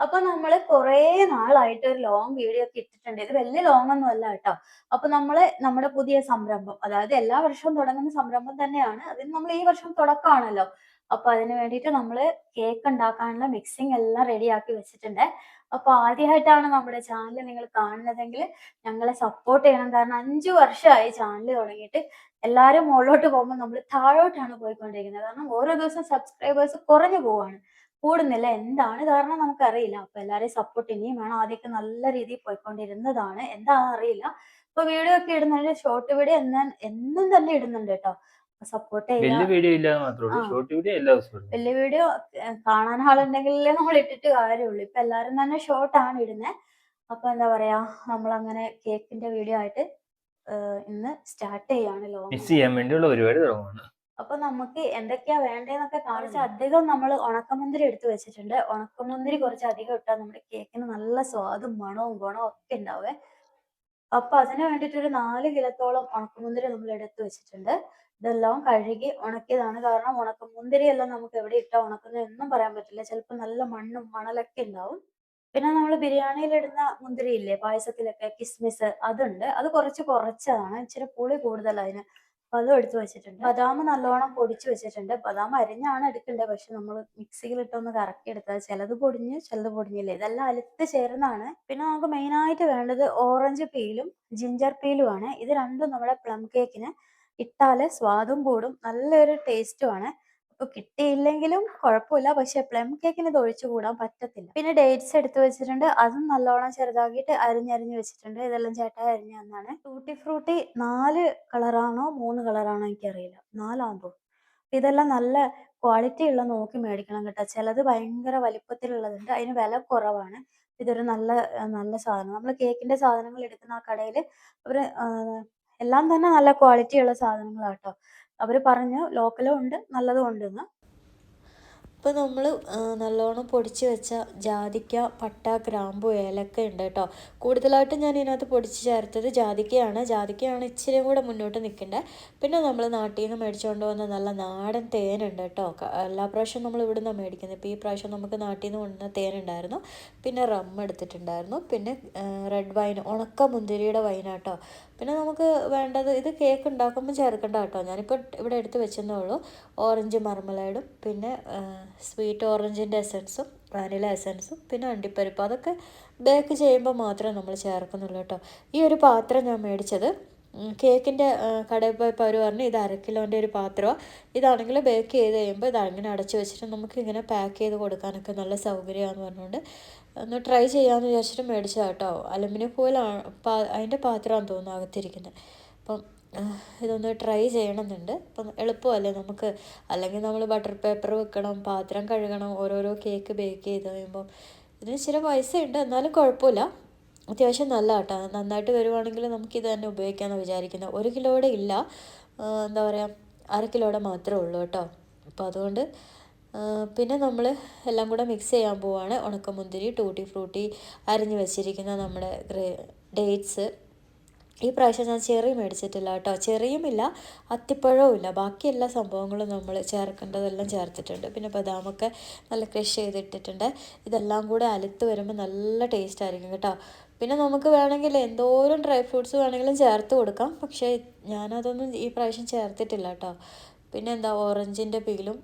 അപ്പൊ നമ്മൾ കുറേ നാളായിട്ട് ഒരു ലോങ് വീഡിയോ ഒക്കെ ഇട്ടിട്ടുണ്ട്. ഇത് വലിയ ലോങ് ഒന്നും അല്ല കേട്ടോ. അപ്പൊ നമ്മൾ നമ്മുടെ പുതിയ സംരംഭം അതായത് എല്ലാ വർഷവും തുടങ്ങുന്ന സംരംഭം തന്നെയാണ്. അതിന് നമ്മൾ ഈ വർഷം തുടക്കമാണല്ലോ. അപ്പൊ അതിന് വേണ്ടിയിട്ട് നമ്മൾ കേക്ക് ഉണ്ടാക്കാനുള്ള മിക്സിംഗ് എല്ലാം റെഡിയാക്കി വെച്ചിട്ടുണ്ട്. അപ്പൊ ആദ്യമായിട്ടാണ് നമ്മുടെ ചാനൽ നിങ്ങൾ കാണുന്നതെങ്കിൽ ഞങ്ങളെ സപ്പോർട്ട് ചെയ്യണം. കാരണം അഞ്ചു വർഷമായി ചാനൽ തുടങ്ങിയിട്ട് എല്ലാവരും മുകളിലോട്ട് പോകുമ്പോൾ നമ്മൾ താഴോട്ടാണ് പോയിക്കൊണ്ടിരിക്കുന്നത്. കാരണം ഓരോ ദിവസം സബ്സ്ക്രൈബേഴ്സ് കുറഞ്ഞു പോവാണ്. കൂടുന്നില്ല. എന്താണ് കാരണം നമുക്കറിയില്ല. അപ്പൊ എല്ലാരെയും സപ്പോർട്ട് ഇനിയും വേണം. ആദ്യമൊക്കെ നല്ല രീതിയിൽ പോയിക്കൊണ്ടിരുന്നതാണ്. എന്താണെന്ന് അറിയില്ല. ഇപ്പൊ വീഡിയോ ഒക്കെ ഇടുന്നുണ്ട് ഷോർട്ട് വീഡിയോ എന്നാ എന്നും തന്നെ ഇടുന്നുണ്ട് കേട്ടോ. സപ്പോർട്ട് വലിയ വീഡിയോ കാണാൻ ആളുണ്ടെങ്കിലേ നമ്മൾ ഇട്ടിട്ട് കാര്യമുള്ളൂ. ഇപ്പൊ എല്ലാരും തന്നെ ഷോർട്ട് ആണ് ഇടുന്നത് അപ്പൊ എന്താ പറയാ? നമ്മൾ അങ്ങനെ കേക്കിന്റെ വീഡിയോ ആയിട്ട് ഇന്ന് സ്റ്റാർട്ട് ചെയ്യാണല്ലോ മിസ് ചെയ്യാൻ വേണ്ടിയുള്ള ഒരുപാട് തുടങ്ങുന്നു അപ്പൊ നമുക്ക് എന്തൊക്കെയാ വേണ്ടതെന്നൊക്കെ കാണിച്ച് അധികം നമ്മൾ ഉണക്കമുന്തിരി എടുത്തു വെച്ചിട്ടുണ്ട്. ഉണക്കമുന്തിരി കുറച്ച് അധികം ഇട്ടാൽ നമ്മുടെ കേക്കിന് നല്ല സ്വാദും മണവും ഗുണവും ഒക്കെ ഉണ്ടാവേ. അപ്പൊ അതിന് വേണ്ടിയിട്ട് ഒരു നാല് കിലോത്തോളം ഉണക്കമുന്തിരി നമ്മൾ എടുത്തു വെച്ചിട്ടുണ്ട്. ഇതെല്ലാം കഴുകി ഉണക്കിയതാണ് കാരണം ഉണക്കമുന്തിരി എല്ലാം നമുക്ക് എവിടെ ഇട്ടാ ഉണക്കുന്നത് എന്നും പറയാൻ പറ്റില്ല. ചിലപ്പോൾ നല്ല മണ്ണും മണലൊക്കെ ഉണ്ടാവും. പിന്നെ നമ്മൾ ബിരിയാണിയിൽ ഇടുന്ന മുന്തിരി ഇല്ലേ പായസത്തിലൊക്കെ കിസ്മിസ് അതുണ്ട്. അത് കുറച്ച് കുറച്ചതാണ്. ഇച്ചിരി പുളി കൂടുതൽ അതിന് അപ്പൊ അതും എടുത്തു വെച്ചിട്ടുണ്ട്. ബദാം നല്ലോണം പൊടിച്ച് വെച്ചിട്ടുണ്ട്. ബദാം അരിഞ്ഞാണ് എടുക്കേണ്ടത് പക്ഷെ നമ്മൾ മിക്സിയിൽ ഇട്ടൊന്ന് കറക്കി എടുത്താൽ ചിലത് പൊടിഞ്ഞ് ചിലത് പൊടിഞ്ഞില്ല. ഇതെല്ലാം അലുത്ത് ചേർന്നാണ് പിന്നെ നമുക്ക് മെയിൻ ആയിട്ട് വേണ്ടത് ഓറഞ്ച് പീലും ജിഞ്ചർ പീലുമാണ് ഇത് രണ്ടും നമ്മുടെ പ്ലം കേക്കിന് ഇട്ടാൽ സ്വാദും കൂടും. നല്ലൊരു ടേസ്റ്റും ആണ്. അപ്പൊ കിട്ടിയില്ലെങ്കിലും കുഴപ്പമില്ല. പക്ഷെ പ്ലം കേക്കിന് ഇത് ഒഴിച്ചുകൂടാൻ പറ്റത്തില്ല. പിന്നെ ഡേറ്റ്സ് എടുത്തു വെച്ചിട്ടുണ്ട്. അതും നല്ലോണം ചെറുതാക്കിയിട്ട് അരിഞ്ഞരിഞ്ഞ് വെച്ചിട്ടുണ്ട്. ഇതെല്ലാം ചേട്ടായി അരിഞ്ഞു തന്നാണ്. ടൂട്ടി ഫ്രൂട്ടി നാല് കളറാണോ മൂന്ന് കളറാണോ എനിക്കറിയില്ല. തോന്നുന്നു ഇതെല്ലാം നല്ല ക്വാളിറ്റി ഉള്ള നോക്കി മേടിക്കണം കേട്ടോ. ചിലത് ഭയങ്കര വലിപ്പത്തിലുള്ളതുണ്ട്. അതിന് വില കുറവാണ്. ഇതൊരു നല്ല നല്ല സാധനം. നമ്മൾ കേക്കിന്റെ സാധനങ്ങൾ എടുക്കുന്ന ആ കടയിൽ അവർ എല്ലാം തന്നെ നല്ല ക്വാളിറ്റി ഉള്ള സാധനങ്ങളാട്ടോ. അവർ പറഞ്ഞു ലോക്കലും ഉണ്ട് നല്ലതും ഉണ്ടെന്ന്. ഇപ്പം നമ്മൾ നല്ലോണം പൊടിച്ച് വെച്ച ജാതിക്ക പട്ട ഗ്രാമ്പു ഏലക്ക ഉണ്ട് കേട്ടോ. കൂടുതലായിട്ടും ഞാൻ ഇതിനകത്ത് പൊടിച്ച് ചേർത്തത് ജാതിക്കയാണ്. ജാതിക്കയാണ് ഇച്ചിരി കൂടെ മുന്നോട്ട് നിൽക്കേണ്ടത് പിന്നെ നമ്മൾ നാട്ടിൽ നിന്ന് മേടിച്ചുകൊണ്ട് വന്ന നല്ല നാടൻ തേനുണ്ട് കേട്ടോ. എല്ലാ പ്രാവശ്യവും നമ്മൾ ഇവിടെ നിന്നാണ് മേടിക്കുന്നത് ഇപ്പോൾ ഈ പ്രാവശ്യം നമുക്ക് നാട്ടിൽ നിന്ന് കൊണ്ടുവന്ന തേനുണ്ടായിരുന്നു പിന്നെ റം എടുത്തിട്ടുണ്ടായിരുന്നു. പിന്നെ റെഡ് വൈൻ ഉണക്ക മുന്തിരിയുടെ വൈനാട്ടോ പിന്നെ നമുക്ക് വേണ്ടത് ഇത് കേക്ക് ഉണ്ടാക്കുമ്പോൾ ചേർക്കേണ്ട കേട്ടോ ഞാനിപ്പോൾ ഇവിടെ എടുത്ത് വെച്ചെന്നേ ഉള്ളൂ ഓറഞ്ച് മർമലേഡും പിന്നെ സ്വീറ്റ് ഓറഞ്ചിന്റെ എസൻസും വാനില എസൻസും പിന്നെ അണ്ടിപ്പരിപ്പ്. അതൊക്കെ ബേക്ക് ചെയ്യുമ്പോൾ മാത്രമേ നമ്മൾ ചേർക്കുന്നുള്ളൂ കേട്ടോ. ഈ ഒരു പാത്രം ഞാൻ മേടിച്ചത് കേക്കിന്റെ കടയിൽ പോയപ്പോൾ അവർ പറഞ്ഞു ഇത് അര കിലോന്റെ ഒരു പാത്രമാണ് ഇതാണെങ്കിൽ ബേക്ക് ചെയ്ത് കഴിയുമ്പോൾ ഇതങ്ങനെ അടച്ചു വെച്ചിട്ട് നമുക്ക് ഇങ്ങനെ പാക്ക് ചെയ്ത് കൊടുക്കാനൊക്കെ നല്ല സൗകര്യമാണെന്ന് പറഞ്ഞുകൊണ്ട് ഒന്ന് ട്രൈ ചെയ്യാമെന്ന് വിചാരിച്ചിട്ട് മേടിച്ചതാണ് കേട്ടോ അലുമിനിയം ഫോയിലാണ് പാ അതിന്റെ പാത്രമാണെന്ന് തോന്നുന്നു അകത്തിരിക്കുന്നത് അപ്പം ഇതൊന്ന് ട്രൈ ചെയ്യണമെന്നുണ്ട്. അപ്പം എളുപ്പമല്ലേ നമുക്ക്? അല്ലെങ്കിൽ നമ്മൾ ബട്ടർ പേപ്പർ വെക്കണം പാത്രം കഴുകണം ഓരോരോ കേക്ക് ബേക്ക് ചെയ്ത് കഴിയുമ്പം. ഇതിന് ഇച്ചിരി പൈസ ഉണ്ട് എന്നാലും കുഴപ്പമില്ല. അത്യാവശ്യം നല്ല കേട്ടോ നന്നായിട്ട് വരുവാണെങ്കിൽ നമുക്ക് ഇത് തന്നെ ഉപയോഗിക്കാമെന്ന് വിചാരിക്കുന്നത് ഒരു കിലോയുടെ ഇല്ല. എന്താ പറയുക അര കിലോയുടെ മാത്രമേ ഉള്ളൂ കേട്ടോ. അപ്പോൾ അതുകൊണ്ട് പിന്നെ നമ്മൾ എല്ലാം കൂടെ മിക്സ് ചെയ്യാൻ പോവാണ്. ഉണക്കമുന്തിരി ടൂട്ടി ഫ്രൂട്ടി അരിഞ്ഞ് വെച്ചിരിക്കുന്ന നമ്മുടെ ഡേറ്റ്സ് ഈ പ്രാവശ്യം ഞാൻ ചെറി മേടിച്ചിട്ടില്ല കേട്ടോ. ചെറിയും ഇല്ല അത്തിപ്പഴവും ഇല്ല. ബാക്കി എല്ലാ സംഭവങ്ങളും നമ്മൾ ചേർക്കേണ്ടതെല്ലാം ചേർത്തിട്ടുണ്ട്. പിന്നെ ബദാമൊക്കെ നല്ല ക്രഷ് ചെയ്തിട്ടിട്ടുണ്ട്. ഇതെല്ലാം കൂടെ അലുത്ത് വരുമ്പോൾ നല്ല ടേസ്റ്റ് ആയിരിക്കും കേട്ടോ. പിന്നെ നമുക്ക് വേണമെങ്കിൽ എന്തോരം ഡ്രൈ ഫ്രൂട്ട്സ് വേണമെങ്കിലും ചേർത്ത് കൊടുക്കാം. പക്ഷേ ഞാനതൊന്നും ഈ പ്രാവശ്യം ചേർത്തിട്ടില്ല കേട്ടോ. പിന്നെ എന്താ ഓറഞ്ചിന്റെ പീലും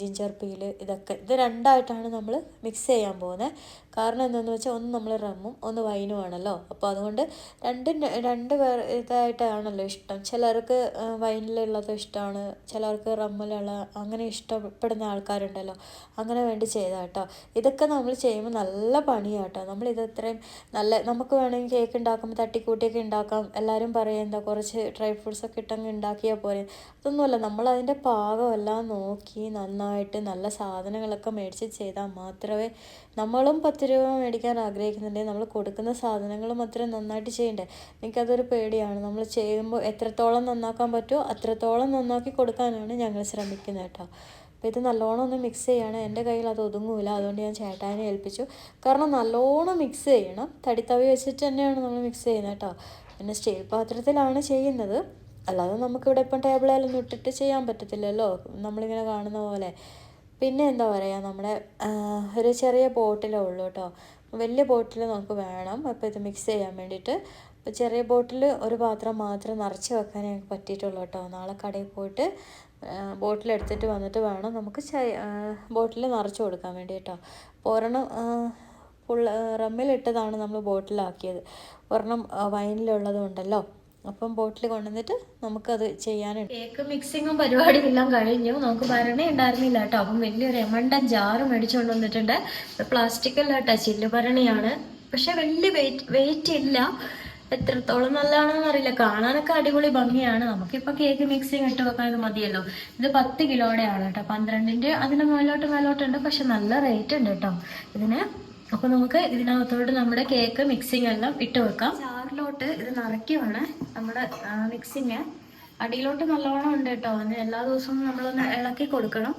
ജിഞ്ചർ പീൽ ഇതൊക്കെ. ഇത് രണ്ടായിട്ടാണ് നമ്മൾ മിക്സ് ചെയ്യാൻ പോകുന്നത്. കാരണം എന്താണെന്ന് വെച്ചാൽ ഒന്ന് നമ്മൾ റമ്മും ഒന്ന് വൈനും ആണല്ലോ. അപ്പോൾ അതുകൊണ്ട് രണ്ട് രണ്ട് ഇതായിട്ടാണല്ലോ ഇഷ്ടം. ചിലർക്ക് വൈനിലുള്ളത് ഇഷ്ടമാണ്. ചിലർക്ക് റമ്മിലുള്ള അങ്ങനെ ഇഷ്ടപ്പെടുന്ന ആൾക്കാരുണ്ടല്ലോ. അങ്ങനെ വേണ്ടി ചെയ്താൽ കേട്ടോ. ഇതൊക്കെ നമ്മൾ ചെയ്യുമ്പോൾ നല്ല പണിയാട്ടോ നമ്മൾ ഇത് ഇത്രയും നല്ല നമുക്ക് വേണമെങ്കിൽ കേക്ക് ഉണ്ടാക്കുമ്പോൾ തട്ടിക്കൂട്ടിയൊക്കെ ഉണ്ടാക്കാം. എല്ലാവരും പറയും എന്താ കുറച്ച് ഡ്രൈ ഫ്രൂട്ട്സ് ഒക്കെ ഇട്ടങ്ങ് ഉണ്ടാക്കിയാൽ പോരെ. അതൊന്നുമല്ല നമ്മൾ അതിന്റെ പാകമെല്ലാം നോക്കി നന്നായിട്ട് നല്ല സാധനങ്ങളൊക്കെ മേടിച്ച് ചെയ്താൽ മാത്രമേ നമ്മളും പത്ത് രൂപ മേടിക്കാൻ ആഗ്രഹിക്കുന്നുണ്ടെങ്കിൽ നമ്മൾ കൊടുക്കുന്ന സാധനങ്ങളും അത്രയും നന്നായിട്ട് ചെയ്യണ്ടേ? എനിക്കതൊരു പേടിയാണ്. നമ്മൾ ചെയ്യുമ്പോൾ എത്രത്തോളം നന്നാക്കാൻ പറ്റുമോ അത്രത്തോളം നന്നാക്കി കൊടുക്കാനാണ് ഞങ്ങൾ ശ്രമിക്കുന്നത് കേട്ടോ. അപ്പോൾ ഇത് നല്ലോണം ഒന്ന് മിക്സ് ചെയ്യണം. എന്റെ കയ്യിൽ അത് ഒതുങ്ങൂല. അതുകൊണ്ട് ഞാൻ ചേട്ടാനെ ഏൽപ്പിച്ചു. കാരണം നല്ലോണം മിക്സ് ചെയ്യണം. തടിത്തവി വെച്ചിട്ട് തന്നെയാണ് നമ്മൾ മിക്സ് ചെയ്യുന്നത് കേട്ടോ. പിന്നെ സ്റ്റീൽ പാത്രത്തിലാണ് ചെയ്യുന്നത്. അല്ലാതെ നമുക്കിവിടെ ഇപ്പം ടേബിളിലൊന്നും ഇട്ടിട്ട് ചെയ്യാൻ പറ്റത്തില്ലല്ലോ. നമ്മളിങ്ങനെ കാണുന്ന പോലെ. പിന്നെ എന്താ പറയുക നമ്മുടെ ഒരു ചെറിയ ബോട്ടിലേ ഉള്ളൂ കേട്ടോ. വലിയ ബോട്ടിൽ നമുക്ക് വേണം. അപ്പോൾ ഇത് മിക്സ് ചെയ്യാൻ വേണ്ടിയിട്ട്. അപ്പോൾ ചെറിയ ബോട്ടിൽ ഒരു പാത്രം മാത്രം നിറച്ച് വെക്കാനേ ഞങ്ങൾക്ക് പറ്റിയിട്ടുള്ളൂ കേട്ടോ. നാളെ കടയിൽ പോയിട്ട് ബോട്ടിൽ എടുത്തിട്ട് വന്നിട്ട് വേണം നമുക്ക് ബോട്ടിൽ നിറച്ച് കൊടുക്കാൻ വേണ്ടി കേട്ടോ അപ്പോൾ ഒരെണ്ണം ഫുൾ റമ്മിലിട്ടതാണ് നമ്മൾ ബോട്ടിലാക്കിയത്. ഒരെണ്ണം വൈനിലുള്ളത് ഉണ്ടല്ലോ അപ്പം ബോട്ടിൽ കൊണ്ടുവന്നിട്ട് നമുക്കത് ചെയ്യാനുണ്ട് കേക്ക് മിക്സിങ്ങും പരിപാടിയും എല്ലാം കഴിഞ്ഞു. നമുക്ക് ഭരണ ഉണ്ടായിരുന്നില്ല കേട്ടോ. അപ്പം വലിയൊരു എമണ്ടൻ ജാറ് മേടിച്ചുകൊണ്ട് വന്നിട്ടുണ്ട്. പ്ലാസ്റ്റിക്കല്ല കേട്ടോ. ചില്ല് ഭരണിയാണ്. പക്ഷെ വലിയ വെയിറ്റ് വെയിറ്റ് ഇല്ല. എത്രത്തോളം നല്ലതാണെന്ന് അറിയില്ല. കാണാനൊക്കെ അടിപൊളി ഭംഗിയാണ്. നമുക്കിപ്പോൾ കേക്ക് മിക്സിങ് ഇട്ട് വെക്കാൻ ഇത് മതിയല്ലോ. ഇത് പത്ത് കിലോയുടെ ആണ് കേട്ടോ. പന്ത്രണ്ടിന്റെ അതിന് മേലോട്ട് മേലോട്ടുണ്ട്. പക്ഷെ നല്ല റേറ്റ് ഉണ്ട് കേട്ടോ. ഇതിന്. അപ്പൊ നമുക്ക് ഇതിനകത്തോട്ട് നമ്മുടെ കേക്ക് മിക്സിങ് എല്ലാം ഇട്ട് വെക്കാം. ചാറിലോട്ട് ഇത് നിറയ്ക്കുവാണ് നമ്മുടെ മിക്സിങ് അടിയിലോട്ട് നല്ലോണം ഉണ്ട് കേട്ടോ. എല്ലാ ദിവസവും നമ്മളൊന്ന് ഇളക്കി കൊടുക്കണം.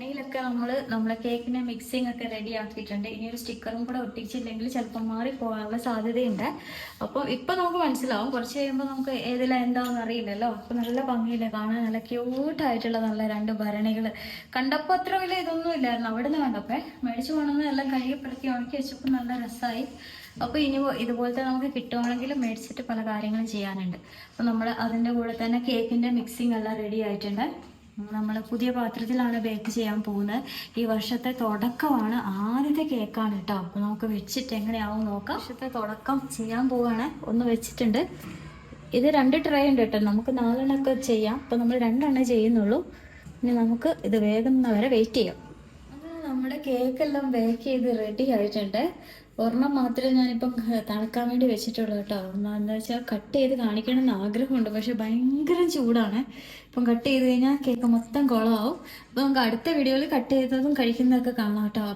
ഭരണിയിലൊക്കെ നമ്മൾ നമ്മളെ കേക്കിന്റെ മിക്സിങ് ഒക്കെ റെഡി ആക്കിയിട്ടുണ്ട്. ഇനി ഒരു സ്റ്റിക്കറും കൂടെ ഒട്ടിച്ചില്ലെങ്കിൽ ചിലപ്പോൾ മാറി പോകാനുള്ള സാധ്യതയുണ്ട്. അപ്പോൾ ഇപ്പം നമുക്ക് മനസ്സിലാവും. കുറച്ച് കഴിയുമ്പോൾ നമുക്ക് ഏതെല്ലാം എന്താണെന്ന് അറിയില്ലല്ലോ. അപ്പം നല്ല ഭംഗിയില്ല? കാണാൻ നല്ല ക്യൂട്ട് ആയിട്ടുള്ള നല്ല രണ്ട് ഭരണികൾ കണ്ടപ്പോൾ അത്ര വലിയ ഇതൊന്നും ഇല്ലായിരുന്നു. അവിടെ നിന്ന് കണ്ടപ്പോൾ മേടിച്ചു പോകണമെന്ന് എല്ലാം കഴുകിപ്പെടുത്തി ഉണക്കി വെച്ചപ്പോൾ നല്ല രസമായി അപ്പോൾ ഇനി ഇതുപോലത്തെ നമുക്ക് കിട്ടുവാണെങ്കിൽ മേടിച്ചിട്ട് പല കാര്യങ്ങളും ചെയ്യാനുണ്ട്. അപ്പോൾ നമ്മൾ അതിന്റെ കൂടെ തന്നെ കേക്കിന്റെ മിക്സിങ് എല്ലാം റെഡി ആയിട്ടുണ്ട്. നമ്മൾ പുതിയ പാത്രത്തിലാണ് ബേക്ക് ചെയ്യാൻ പോകുന്നത്. ഈ വർഷത്തെ തുടക്കമാണ് ആദ്യത്തെ കേക്കാണ് കേട്ടോ. അപ്പോൾ നമുക്ക് വെച്ചിട്ട് എങ്ങനെയാവും നോക്കാം. വർഷത്തെ തുടക്കം ചെയ്യാൻ പോവാണ്. ഒന്ന് വെച്ചിട്ടുണ്ട്. ഇത് രണ്ട് ട്രേ ഉണ്ട് കേട്ടോ. നമുക്ക് നാലെണ്ണമൊക്കെ ചെയ്യാം. അപ്പോൾ നമ്മൾ രണ്ടെണ്ണേ ചെയ്യുന്നുള്ളൂ. ഇനി നമുക്ക് ഇത് വേഗം വരെ വെയിറ്റ് ചെയ്യാം. കേക്കെല്ലാം ബേക്ക് ചെയ്ത് റെഡി ആയിട്ടുണ്ട്. ഒരെണ്ണം മാത്രമേ ഞാനിപ്പം തണുക്കാൻ വേണ്ടി വെച്ചിട്ടുള്ളൂ കേട്ടോ. എന്താണെന്ന് വെച്ചാൽ കട്ട് ചെയ്ത് കാണിക്കണം എന്ന് ആഗ്രഹമുണ്ട്. പക്ഷെ ഭയങ്കര ചൂടാണ്. ഇപ്പം കട്ട് ചെയ്ത് കഴിഞ്ഞാൽ കേക്ക് മൊത്തം കുളമാവും അപ്പോൾ നമുക്ക് അടുത്ത വീഡിയോയിൽ കട്ട് ചെയ്തതും കഴിക്കുന്നതൊക്കെ കാണാം കേട്ടോ.